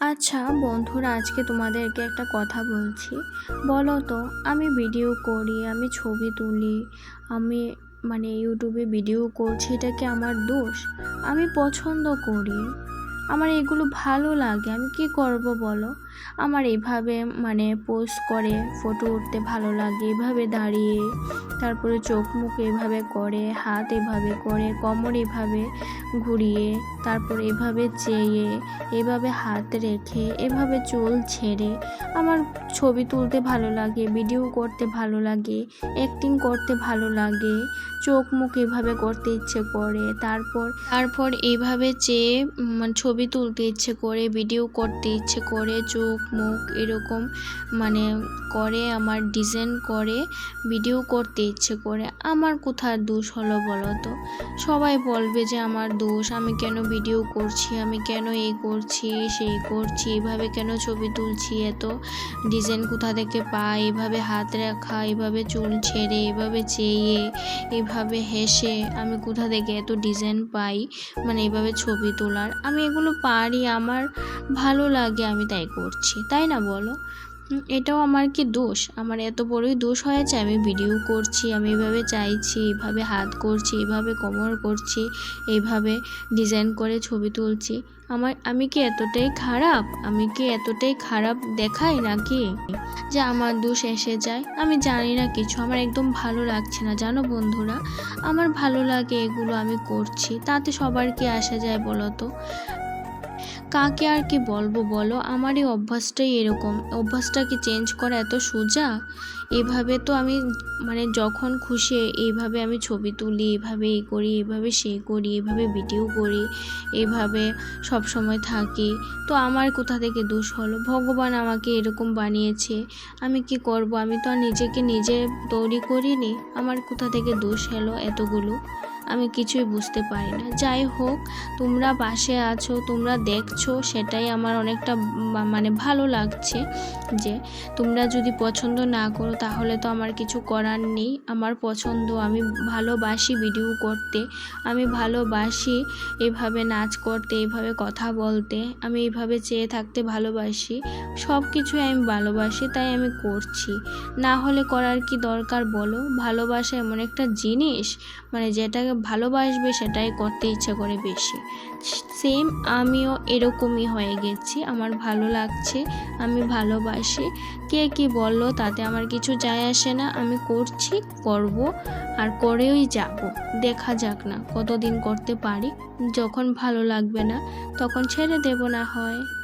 আচ্ছা বন্ধুরা, আজকে তোমাদেরকে একটা কথা বলছি। বলো তো, আমি ভিডিও করি, আমি ছবি তুলি, আমি মানে ইউটিউবে ভিডিও করছি, এটা কি আমার দোষ? আমি পছন্দ করি। আমার এগুলো ভালো লাগে, আমি কি করব বলো? আমার এভাবে মানে পোস্ট করে ফটো উঠতে ভালো লাগে, এভাবে দাঁড়িয়ে, তারপরে চোখ মুখ এভাবে করে, হাত এভাবে করে, কোমর এভাবে ঘুরিয়ে, তারপর এভাবে চেয়ে, এভাবে হাত রেখে, এভাবে চুল ছেড়ে। আমার ছবি তুলতে ভালো লাগে, ভিডিও করতে ভালো লাগে অ্যাক্টিং করতে ভালো লাগে, চোখ মুখ এভাবে করতে ইচ্ছে করে। তারপর তারপর এভাবে চেয়ে ছবি তুলতে ইচ্ছে করে, ভিডিও করতে ইচ্ছে করে, চোখ মুখ এরকম মানে করে, আমার ডিজাইন করে, ভিডিও করতে ইচ্ছে করে। আমার কোথার দোষ হলো বলো তো? সবাই বলবে যে আমার দোষ, আমি কেন ভিডিও করছি, আমি কেন এই করছি, সেই করছি, এভাবে কেন ছবি তুলছি, এত ডিজাইন কোথা থেকে পাই এভাবে হাত রাখা, এভাবে চুল ছেড়ে, এভাবে চেয়ে, এভাবে হেসে, আমি কোথা থেকে এত ডিজাইন পাই মানে এভাবে ছবি তোলার, আমি এগুলো পারি, আমার ভালো লাগে, আমি তাই করছি, তাই না বলো? এটাও আমার কি দোষ? আমার এত বড়ই দোষ হয়েছে, আমি ভিডিও করছি, আমি এভাবে চাইছি, এভাবে হাত করছি, এভাবে কোমর করছি এইভাবে ডিজাইন করে ছবি তুলছি। আমার, আমি কি এতটাই খারাপ? আমি কি এতটাই খারাপ দেখাই নাকি? যে আমার দোষ এসে যায়, আমি জানি না কিছু, আমার একদম ভালো লাগছে না, জানো বন্ধুরা? আমার ভালো লাগে এগুলো আমি করছি, তাতে সবার কি আসা যায় বলো তো? কাকে আর কি বলব বলো? আমার এই অভ্যাসটাই এরকম। অভ্যাসটা কি চেঞ্জ করা এত সোজা? এভাবে তো আমি মানে যখন খুশি এইভাবে আমি ছবি তুলি, এভাবে এই করি, এভাবে সে করি, এভাবে ভিডিও করি, এভাবে সব সময় থাকি। তো আমার কোথা থেকে দোষ হলো? ভগবান আমাকে এরকম বানিয়েছে। আমি কি করব? আমি তো আর নিজেকে নিজে তৈরি করিনি। আমার কোথা থেকে দোষ এলো এতগুলো? আমি কিছুই বুঝতে পারি না। যাই হোক, তোমরা পাশে আছো, তোমরা দেখছ, সেটাই আমার অনেকটা মানে ভালো লাগছে যে তোমরা যদি পছন্দ না করো, তাহলে তো আমার কিছু করার নেই। আমার পছন্দ, আমি ভালোবাসি ভিডিও করতে, আমি ভালোবাসি এভাবে নাচ করতে, এভাবে কথা বলতে, আমি এইভাবে চেয়ে থাকতে ভালোবাসি সব কিছুই আমি ভালোবাসি, তাই আমি করছি। না হলে করার কি দরকার বলো? ভালোবাসা এমন একটা জিনিস মানে যেটাকে ভালোবাসবে সেটাই করতে ইচ্ছা করে বেশি। সেম আমিও এরকমই হয়ে গেছি, আমার ভালো লাগছে, আমি ভালোবাসি। কে কি বলল তাতে আমার কিছু যায় আসে না, আমি করছি, করব আর করেই যাব। দেখা যাক না কতদিন করতে পারি, যখন ভালো লাগবে না, তখন ছেড়ে দেব না হয়।